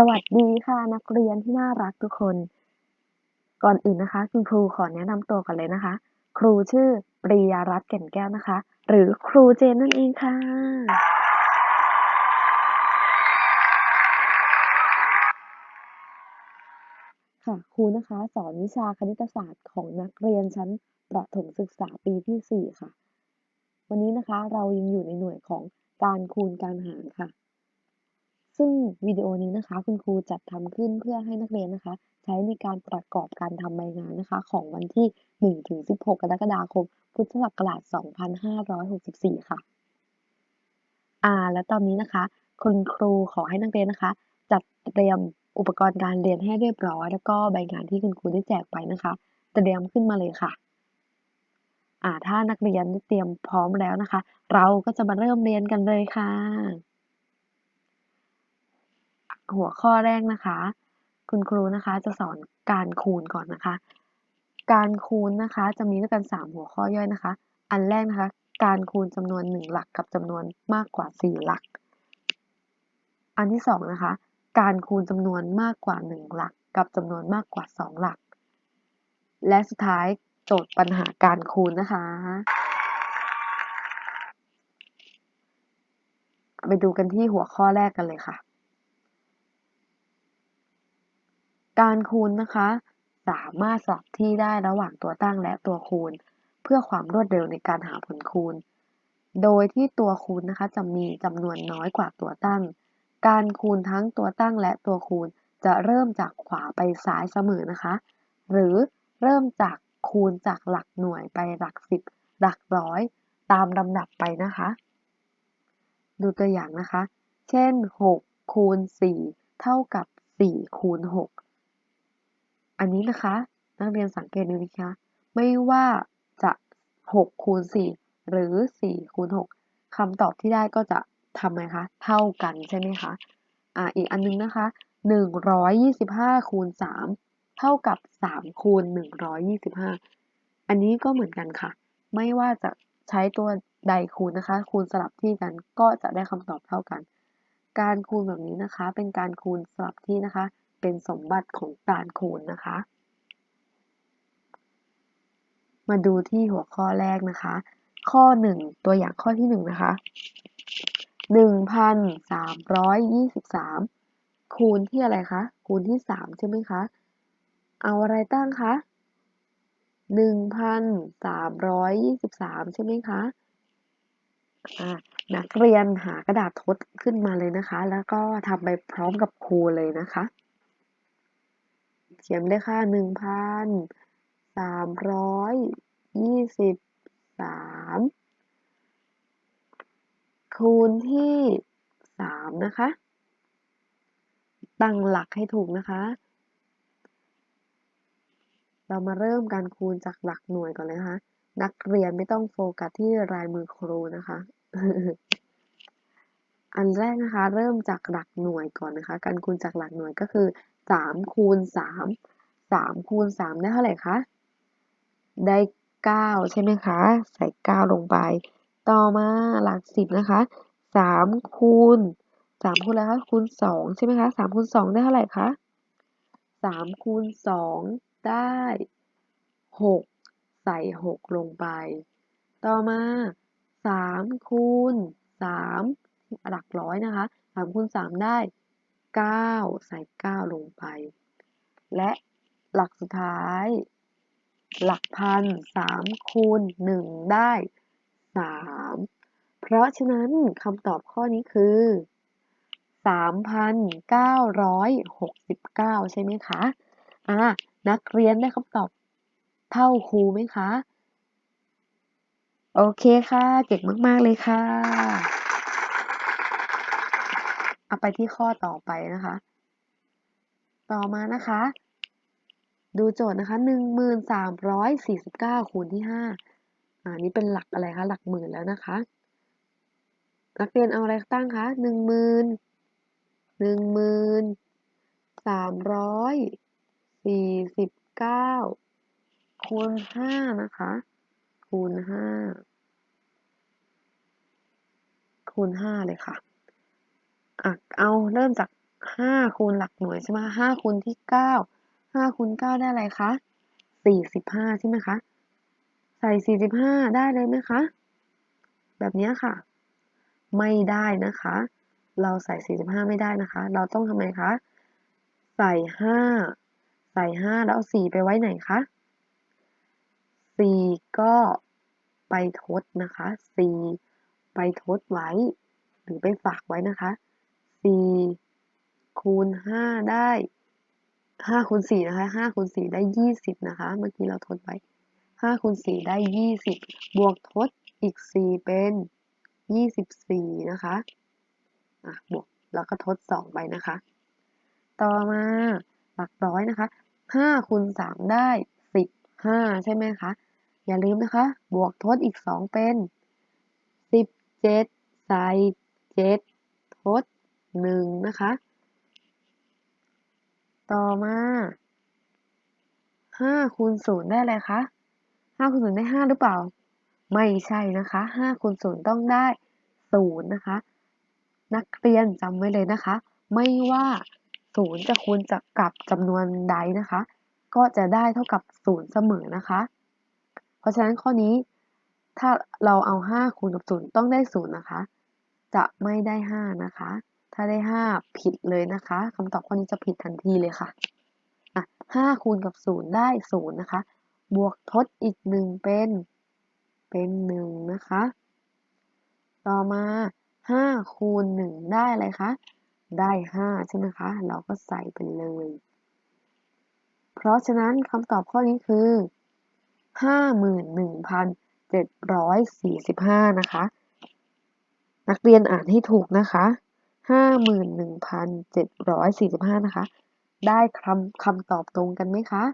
สวัสดีค่ะนักเรียนที่น่ารักทุกคน ก่อนอื่นนะคะ คุณครูขอแนะนำตัวก่อนเลยนะคะ ครูชื่อปรียารัตน์แก่นแก้วนะคะ หรือครูเจนนั่นเองค่ะ ค่ะครูนะคะสอนวิชาคณิตศาสตร์ของนักเรียนชั้นประถมศึกษาปีที่ 4 ค่ะ วันนี้นะคะเรายังอยู่ในหน่วยของการคูณการหารค่ะ ซึ่งวิดีโอนี้นะคะ คุณครูจัดทำขึ้นเพื่อให้นักเรียนนะคะ ใช้ในการประกอบการทำใบงานนะคะ ของวันที่ 1-16 กรกฎาคม พุทธศักราช 2564 ค่ะ อ่า และตอนนี้นะคะ คุณครูขอให้นักเรียนนะคะ จัดเตรียมอุปกรณ์การเรียนให้เรียบร้อย แล้วก็ใบงานที่คุณครูได้แจกไปนะคะ เตรียมขึ้นมาเลยค่ะอ่าถ้านักเรียนได้เตรียมพร้อมแล้วนะคะ เราก็จะมาเริ่มเรียนกันเลยค่ะ หัวข้อแรกนะคะ คุณครูนะคะจะสอนการคูณก่อนนะคะ การคูณนะคะจะมีด้วยกัน 3 หัวข้อย่อยนะคะ อันแรกนะคะ การคูณจำนวน 1 หลักกับจำนวนมากกว่า 4 หลัก อันที่2นะคะ การคูณจำนวนมากกว่า 1 หลัก กับจำนวนมากกว่า 2 หลัก และสุดท้ายโจทย์ปัญหาการคูณนะคะไปดูกันที่หัวข้อแรกกันเลยค่ะ การคูณนะคะ สามารถสลับที่ได้ระหว่างตัวตั้งและตัวคูณ เพื่อความรวดเร็วในการหาผลคูณ โดยที่ตัวคูณนะคะจะมีจำนวนน้อยกว่าตัวตั้ง การคูณทั้งตัวตั้งและตัวคูณจะเริ่มจากขวาไปซ้ายเสมอนะคะ หรือเริ่มจากคูณจากหลักหน่วยไปหลักสิบหลักร้อย ตามลำดับไปนะคะ ดูตัวอย่างนะคะ เช่น 6 คูณ 4 เท่ากับ 4 คูณ 6 อันนี้นะคะ นักเรียนสังเกตดูนะคะ ไม่ว่าจะ6คูณ4หรือ4คูณ6คำตอบที่ได้ก็จะทำไงคะ เท่ากันใช่ไหมคะ อ่า อีกอันนึงนะคะ 125คูณ3เท่ากับ3คูณ125 อันนี้ก็เหมือนกันค่ะ ไม่ว่าจะใช้ตัวใดคูณนะคะ คูณสลับที่กันก็จะได้คำตอบเท่ากัน การคูณแบบนี้นะคะ เป็นการคูณสลับที่นะคะ เป็นสมบัติของการคูณนะคะ มาดูที่หัวข้อแรกนะคะ ข้อ 1 ตัวอย่างข้อที่ 1 นะคะ1,323 คูณที่อะไรคะ คูณที่ 3 ใช่ไหมคะ เอาอะไรตั้งคะ1,323 ใช่ไหมคะนักเรียนหากระดาษทดขึ้นมาเลยนะคะ แล้วก็ทำไปพร้อมกับครูเลยนะคะ เขียนเลยค่ะ1,323คูณที่3นะคะ ตั้งหลักให้ถูกนะคะ เรามาเริ่มการคูณจากหลักหน่วยก่อนเลยนะคะ นักเรียนไม่ต้องโฟกัสที่ลายมือครูนะคะ อันแรกนะคะ เริ่มจากหลักหน่วยก่อนนะคะ การคูณจากหลักหน่วยก็คือ3คูณ3 3คูณ3ได้เท่าไหร่คะได้9ใช่ไหมคะ ใส่9ลงไป ต่อมาหลัก10นะคะ3คูณ3คูณอะไรคะคูณ2ใช่ไหมคะ3คูณ2ได้เท่าไหร่คะ3คูณ2ได้6ใส่6ลงไป ต่อมา3คูณ3 หลักร้อยนะคะ3คูณ3ได้9ใส่9ลงไป และหลักสุดท้าย หลักพัน3คูณ1ได้3เพราะฉะนั้นคำตอบข้อนี้คือ3,969ใช่ไหมคะอ่านักเรียนได้คำตอบเท่าครูไหมคะ โอเคค่ะ เก่งมาก ๆ เลยค่ะ เอาไปที่ข้อต่อไปนะคะ ต่อมานะคะ ดูโจทย์นะคะ 1349 คูณที่ 5 อ่า นี่เป็นหลักอะไรคะ หลักหมื่นแล้วนะคะ นักเรียนเอาอะไรตั้งคะ 10,000 1349 คูณ 5 นะคะ คูณ 5 คูณ 5 เลยค่ะ อะเอาเริ่มจากห้าคูณหลักหน่วยใช่ไหมห้าคูณที่เก้าห้าคูณเก้าได้อะไรคะสี่สิบห้าใช่ไหมคะ ใส่สี่สิบห้าได้เลยไหมคะ แบบนี้ค่ะ ไม่ได้นะคะ เราใส่สี่สิบห้าไม่ได้นะคะ เราต้องทำไมคะ ใส่ห้าใส่ห้าแล้วเอาสี่ไปไว้ไหนคะสี่ก็ไปทดนะคะสี่ไปทดไว้ หรือไปฝากไว้นะคะ สี่คูณห้าได้ห้าคูณสี่นะคะห้าคูณสี่ได้ยี่สิบนะคะ เมื่อกี้เราทดไว้ห้าคูณสี่ได้ยี่สิบบวกทดอีกสี่เป็นยี่สิบสี่นะคะอะบวกแล้วก็ทดสองไปนะคะ ต่อมาหลักร้อยนะคะห้าคูณสามได้สิบห้าใช่ไหมคะ อย่าลืมนะคะ บวกทดอีกสองเป็นสิบเจ็ดใส่เจ็ดทด หนึ่งนะคะ ต่อมาห้าคูณศูนย์ได้อะไรคะห้าคูณศูนย์ได้ห้าหรือเปล่า ไม่ใช่นะคะห้าคูณศูนย์ต้องได้ศูนย์นะคะ นักเรียนจำไว้เลยนะคะ ไม่ว่าศูนย์จะคูณจะกับจำนวนใดนะคะ ก็จะได้เท่ากับศูนย์เสมอนะคะ เพราะฉะนั้นข้อนี้ถ้าเราเอาห้าคูณกับศูนย์ต้องได้ศูนย์นะคะ จะไม่ได้ห้านะคะ ถ้าได้ห้าผิดเลยนะคะคำตอบข้อนี้จะผิดทันทีเลยค่ะอะห้าคูณกับศูนย์ได้ศูนย์นะคะ บวกทดอีกหนึ่งเป็นเป็นหนึ่งนะคะ ต่อมาห้าคูณหนึ่งได้อะไรคะ ได้ห้าใช่ไหมคะ เราก็ใส่ไปเลย เพราะฉะนั้นคำตอบข้อนี้คือห้าหมื่นหนึ่งพันเจ็ดร้อยสี่สิบห้านะคะ นักเรียนอ่านให้ถูกนะคะ ห้าหมื่นหนึ่งพันเจ็ดร้อยสี่สิบห้านะคะ ได้คำคำตอบตรงกันไหมคะ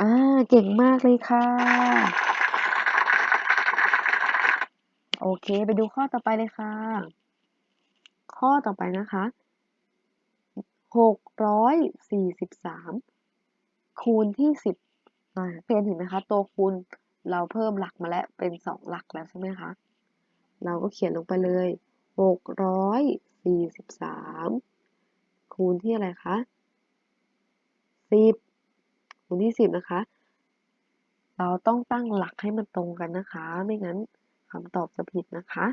อ่า เก่งมากเลยค่ะ โอเค ไปดูข้อต่อไปเลยค่ะ ข้อต่อไปนะคะหกร้อยสี่สิบสามคูณที่สิบอ่าเปลี่ยนเห็นไหมคะ ตัวคูณเราเพิ่มหลักมาแล้วเป็นสองหลักแล้วใช่ไหมคะ เราก็เขียนลงไปเลย หกร้อยสี่สิบสามคูณที่อะไรคะสิบคูณที่สิบนะคะ เราต้องตั้งหลักให้มันตรงกันนะคะ ไม่งั้นคำตอบจะผิดนะคะ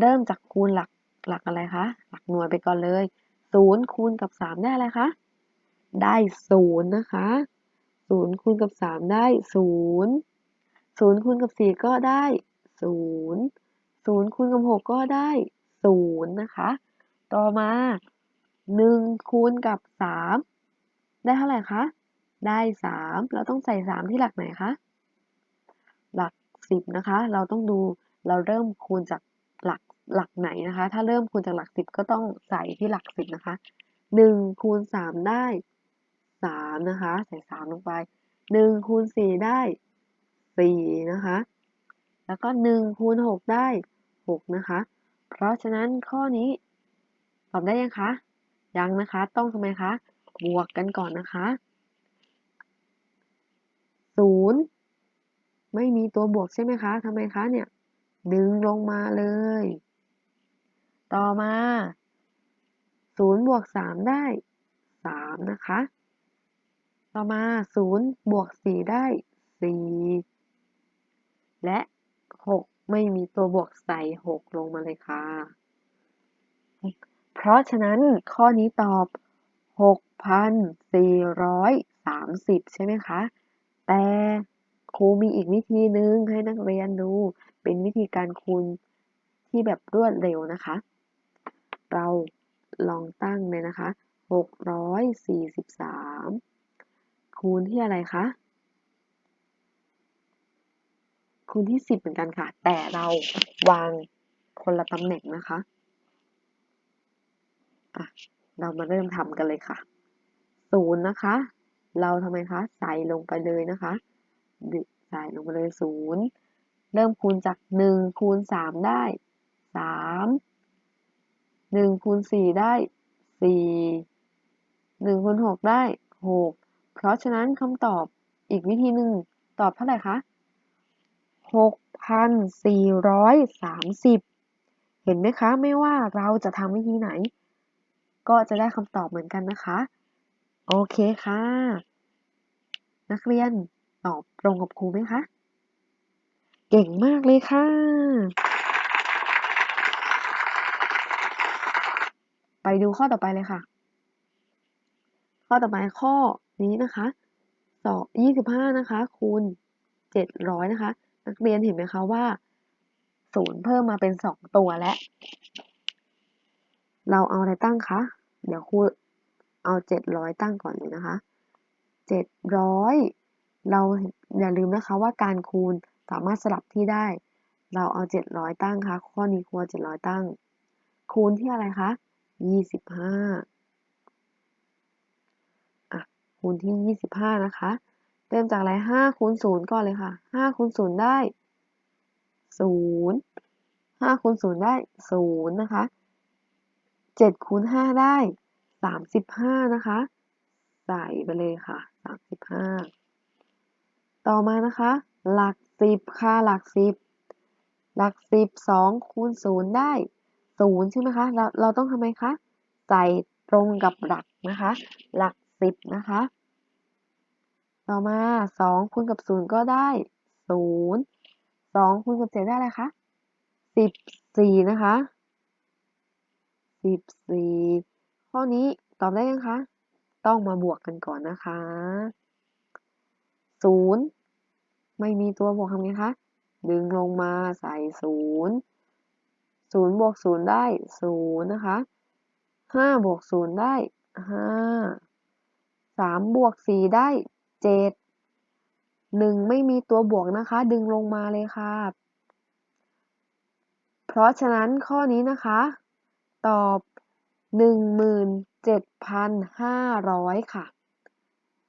เริ่มจากคูณหลักหลักอะไรคะ หลักหน่วยไปก่อนเลยศูนย์คูณกับสามได้อะไรคะ ได้ศูนย์นะคะศูนย์คูณกับสามได้ศูนย์ศูนย์คูณกับสี่ก็ได้ศูนย์ ศูนย์คูณกับหกก็ได้ศูนย์นะคะ ต่อมาหนึ่งคูณกับสามได้เท่าไหร่คะ ได้สามเราต้องใส่สามที่หลักไหนคะ หลักสิบนะคะ เราต้องดู เราเริ่มคูณจากหลักหลักไหนนะคะ ถ้าเริ่มคูณจากหลักสิบก็ต้องใส่ที่หลักสิบนะคะหนึ่งคูณสามได้สามนะคะ ใส่สามลงไปหนึ่งคูณสี่ได้สี่นะคะ แล้วก็หนึ่งคูณหกได้ หกนะคะ เพราะฉะนั้นข้อนี้ตอบได้ยังคะ ยังนะคะ ต้องทำไมคะ บวกกันก่อนนะคะศูนย์ไม่มีตัวบวกใช่ไหมคะทำไมคะเนี่ย ดึงลงมาเลย ต่อมาศูนย์บวกสามได้สามนะคะ ต่อมาศูนย์บวกสี่ได้สี่และหก ไม่มีตัวบวกใส่หกลงมาเลยค่ะ เพราะฉะนั้นข้อนี้ตอบหกพันสี่ร้อยสามสิบใช่ไหมคะ แต่ครูมีอีกวิธีหนึ่งให้นักเรียนดู เป็นวิธีการคูณที่แบบรวดเร็วนะคะ เราลองตั้งเลยนะคะหกร้อยสี่สิบสามคูณที่อะไรคะ คูณที่สิบเหมือนกันค่ะ แต่เราวางคนละตำแหน่งนะคะอะเรามาเริ่มทำกันเลยค่ะศูนย์นะคะ เราทำไมคะใส่ลงไปเลยนะคะใส่ลงไปเลยศูนย์เริ่มคูณจากหนึ่งคูณสามได้สามหนึ่งคูณสี่ได้สี่หนึ่งคูณหกได้หกเพราะฉะนั้นคำตอบอีกวิธีหนึ่งตอบเท่าไหร่คะ หกพันสี่ร้อยสามสิบเห็นไหมคะ ไม่ว่าเราจะทำวิธีไหน ก็จะได้คำตอบเหมือนกันนะคะ โอเคค่ะ นักเรียนตอบตรงกับครูไหมคะ เก่งมากเลยค่ะ ไปดูข้อต่อไปเลยค่ะ ข้อต่อไปข้อนี้นะคะสอบยี่สิบห้านะคะ คูณเจ็ดร้อยนะคะ นักเรียนเห็นไหมคะว่าศูนย์เพิ่มมาเป็นสองตัวแล้วเราเอาอะไรตั้งคะ เดี๋ยวครูเอาเจ็ดร้อยตั้งก่อนเลยนะคะเจ็ดร้อยเราอย่าลืมนะคะว่าการคูณสามารถสลับที่ได้ เราเอาเจ็ดร้อยตั้งคะข้อนี้ครูเจ็ดร้อยตั้ง คูณที่อะไรคะยี่สิบห้าอะคูณที่ยี่สิบห้านะคะ เริ่มจากอะไรห้าคูณศูนย์ก่อนเลยค่ะห้าคูณศูนย์ได้ศูนย์ห้าคูณศูนย์ได้ศูนย์นะคะเจ็ดคูณห้าได้สามสิบห้านะคะ ใส่ไปเลยค่ะสามสิบห้าต่อมานะคะ หลักสิบค่ะหลักสิบหลักสิบสองคูณศูนย์ได้ศูนย์ใช่ไหมคะเราเราต้องทำไมคะใส่ตรงกับหลักนะคะ หลักสิบนะคะ ต่อมาสองคูณกับศูนย์ก็ได้ศูนย์สองคูณกับเจ็ดได้อะไรคะสิบสี่นะคะสิบสี่ข้อนี้ตอบได้ยังคะ ต้องมาบวกกันก่อนนะคะศูนย์ไม่มีตัวบวกทำไงคะ ดึงลงมาใส่ศูนย์ศูนย์บวกศูนย์ได้ศูนย์นะคะห้าบวกศูนย์ได้ห้าสามบวกสี่ได้ เจ็ดหนึ่งไม่มีตัวบวกนะคะ ดึงลงมาเลยค่ะ เพราะฉะนั้นข้อนี้นะคะ ตอบหนึ่งหมื่นเจ็ดพันห้าร้อยค่ะ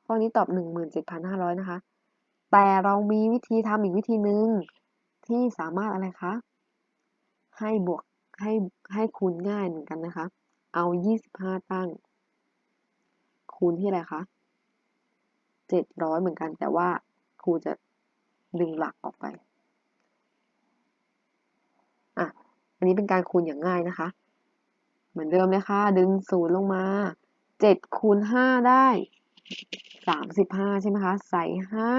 ข้อนี้ตอบหนึ่งหมื่นเจ็ดพันห้าร้อยนะคะ แต่เรามีวิธีทำอีกวิธีหนึ่งที่สามารถอะไรคะ ให้บวกให้ให้คูณง่ายเหมือนกันนะคะ เอายี่สิบห้าตั้ง คูณที่อะไรคะ เจ็ดร้อยเหมือนกัน แต่ว่าครูจะดึงหลักออกไปอะอันนี้เป็นการคูณอย่างง่ายนะคะ เหมือนเดิมเลยค่ะ ดึงศูนย์ลงมาเจ็ดคูณห้าได้สามสิบห้าใช่ไหมคะ ใส่ห้า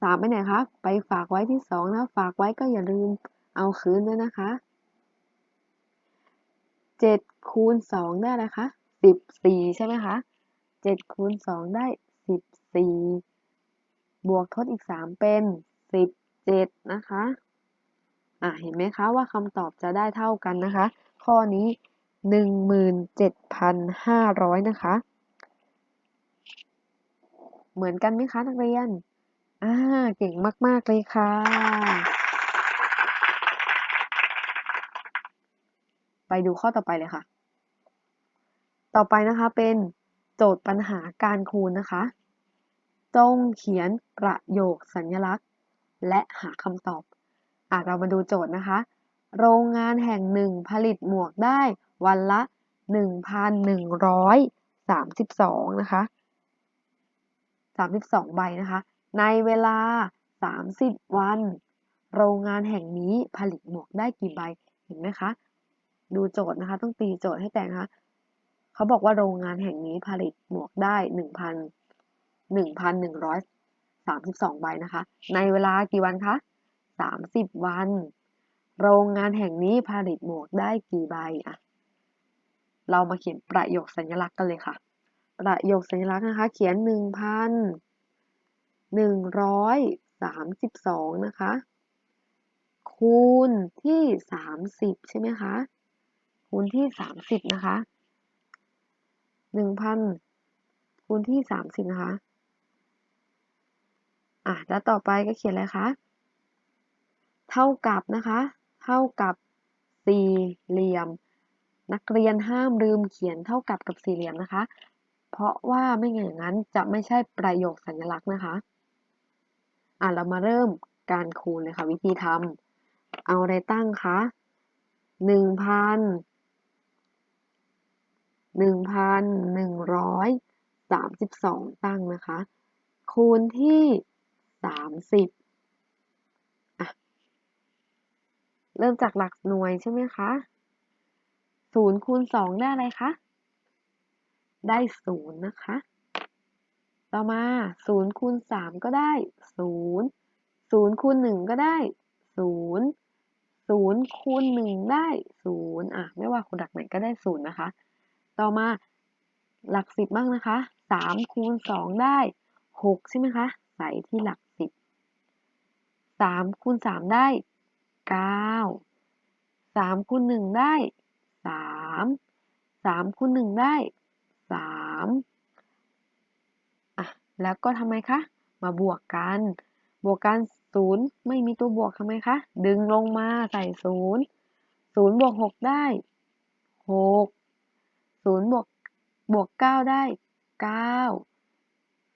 สามไปไหนคะ ไปฝากไว้ที่สองนะ ฝากไว้ก็อย่าลืมเอาคืนด้วยนะคะเจ็ดคูณสองได้อะไรคะสิบสี่ใช่ไหมคะเจ็ดคูณสองได้ สี่บวกทดอีกสามเป็นสิบเจ็ดนะคะอะเห็นไหมคะว่าคำตอบจะได้เท่ากันนะคะ ข้อนี้หนึ่งหมื่นเจ็ดพันห้าร้อยนะคะ เหมือนกันไหมคะนักเรียนอ่าเก่งมาก ๆ เลยค่ะ ไปดูข้อต่อไปเลยค่ะ ต่อไปนะคะเป็นโจทย์ปัญหาการคูณนะคะ จงเขียนประโยคสัญลักษณ์ และหาคำตอบอะเรามาดูโจทย์นะคะ โรงงานแห่งหนึ่งผลิตหมวกได้วันละ 1,132 นะคะ 32 ใบนะคะ ในเวลา 30 วัน โรงงานแห่งนี้ผลิตหมวกได้กี่ใบ เห็นไหมคะ ดูโจทย์นะคะ ต้องตีโจทย์ให้แตกนะคะ เขาบอกว่าโรงงานแห่งนี้ผลิตหมวกได้ห นึ่งพันหนึ่งพันหนึ่งร้อยสามสิบสองใบนะคะ ในเวลากี่วันคะสามสิบวัน โรงงานแห่งนี้ผลิตหมวกได้กี่ใบอะเรามาเขียนประโยคสัญลักษณ์กันเลยค่ะ ประโยคสัญลักษณ์นะคะ เขียนหนึ่งพันหนึ่งร้อยสามสิบสองนะคะ คูณที่สามสิบใช่ไหมคะ คูณที่สามสิบนะคะหนึ่งพันคูณที่สามสิบนะคะ อะแล้วต่อไปก็เขียนอะไรคะ เท่ากับนะคะ เท่ากับสี่เหลี่ยม นักเรียนห้ามลืมเขียนเท่ากับกับสี่เหลี่ยมนะคะ เพราะว่าไม่อย่างนั้นจะไม่ใช่ประโยคสัญลักษณ์นะคะ อะเรามาเริ่มการคูณเลยค่ะวิธีทำเอาอะไรตั้งคะหนึ่งพันหนึ่งพันหนึ่งร้อยสามสิบสองตั้งนะคะ คูณที่ สามสิบเริ่มจากหลักหน่วยใช่ไหมคะศูนย์คูณสองได้อะไรคะ ได้ศูนย์นะคะ ต่อมาศูนย์คูณสามก็ได้ศูนย์ศูนย์คูณหนึ่งก็ได้ศูนย์ศูนย์คูณหนึ่งได้ศูนย์อะ ไม่ว่าคูณหลักไหนก็ได้ศูนย์นะคะ ต่อมาหลักสิบบ้างนะคะสามคูณสองได้หกใช่ไหมคะ ใส่ที่หลัก สามคูณสามได้เก้าสามคูณหนึ่งได้สามสามคูณหนึ่งได้สามอะแล้วก็ทำไมคะ มาบวกกัน บวกกันศูนย์ไม่มีตัวบวกทำไมคะ ดึงลงมาใส่ศูนย์ศูนย์บวกหกได้หกศูนย์บวกบวกเก้าได้เก้า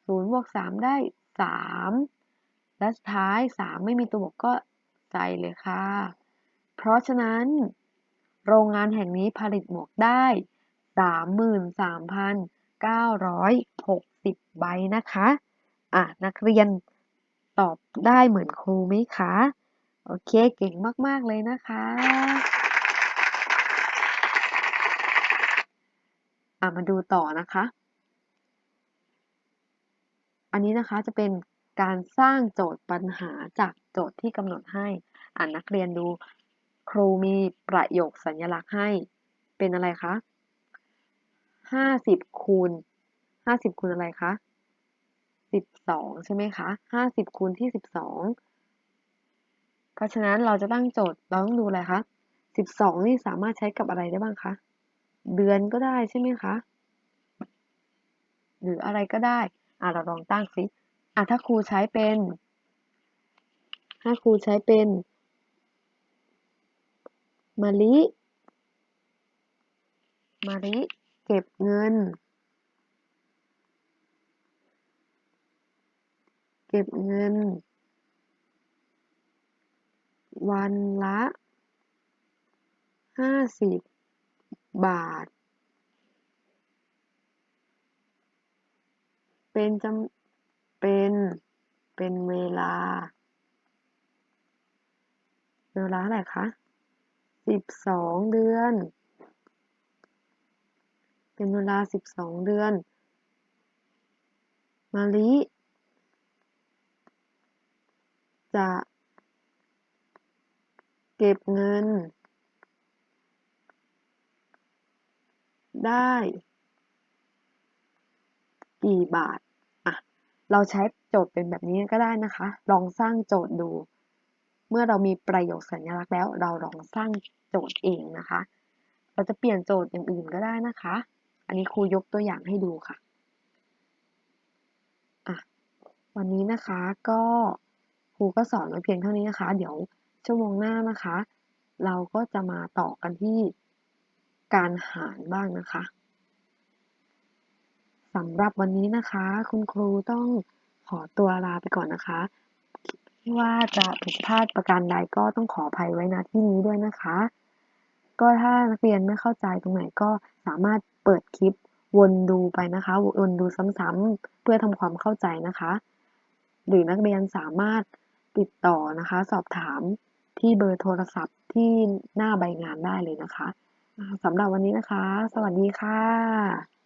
ศูนย์บวกสามได้สาม และสุดท้ายสามไม่มีตัวบวกก็ใส่เลยค่ะ เพราะฉะนั้น โรงงานแห่งนี้ผลิตหมวกได้สามหมื่นสามพันเก้าร้อยหกสิบใบนะคะ อะ นักเรียนตอบได้เหมือนครูไหมคะ โอเค เก่งมาก ๆ เลยนะคะอะมาดูต่อนะคะ อันนี้นะคะจะเป็น การสร้างโจทย์ปัญหาจากโจทย์ที่กำหนดให้อ่านนักเรียนดู ครูมีประโยคสัญลักษณ์ให้เป็นอะไรคะห้าสิบคูณห้าสิบคูณอะไรคะสิบสองใช่ไหมคะห้าสิบคูณที่สิบสองเพราะฉะนั้นเราจะตั้งโจทย์เราต้องดูอะไรคะสิบสองนี่สามารถใช้กับอะไรได้บ้างคะเดือนก็ได้ใช่ไหมคะ หรืออะไรก็ได้อะเราลองตั้งสิ อะถ้าครูใช้เป็น ถ้าครูใช้เป็นมะลิมะลิเก็บเงิน เก็บเงิน วันละห้าสิบบาท เป็นจำ เป็น เป็นเวลา เวลาอะไรคะสิบสองเดือน เป็นเวลาสิบสองเดือนมะลิจะเก็บเงิน ได้ กี่บาท เราใช้โจทย์เป็นแบบนี้ก็ได้นะคะ ลองสร้างโจทย์ดู เมื่อเรามีประโยคสัญลักษณ์แล้ว เราลองสร้างโจทย์เองนะคะ เราจะเปลี่ยนโจทย์อย่างอื่นก็ได้นะคะ อันนี้ครูยกตัวอย่างให้ดูค่ะอะวันนี้นะคะก็ครูก็สอนไว้เพียงเท่านี้นะคะ เดี๋ยวชั่วโมงหน้านะคะ เราก็จะมาต่อกันที่การหารบ้างนะคะ สำหรับวันนี้นะคะ คุณครูต้องขอตัวลาไปก่อนนะคะไม่ว่าจะผิดพลาดประการใดก็ต้องขออภัยไว้ณที่นี้ด้วยนะคะ ก็ถ้านักเรียนไม่เข้าใจตรงไหนก็สามารถเปิดคลิปวนดูไปนะคะ วนดูซ้ำๆเพื่อทำความเข้าใจนะคะ หรือนักเรียนสามารถติดต่อนะคะ สอบถามที่เบอร์โทรศัพท์ที่หน้าใบงานได้เลยนะคะสำหรับวันนี้นะคะ สวัสดีค่ะ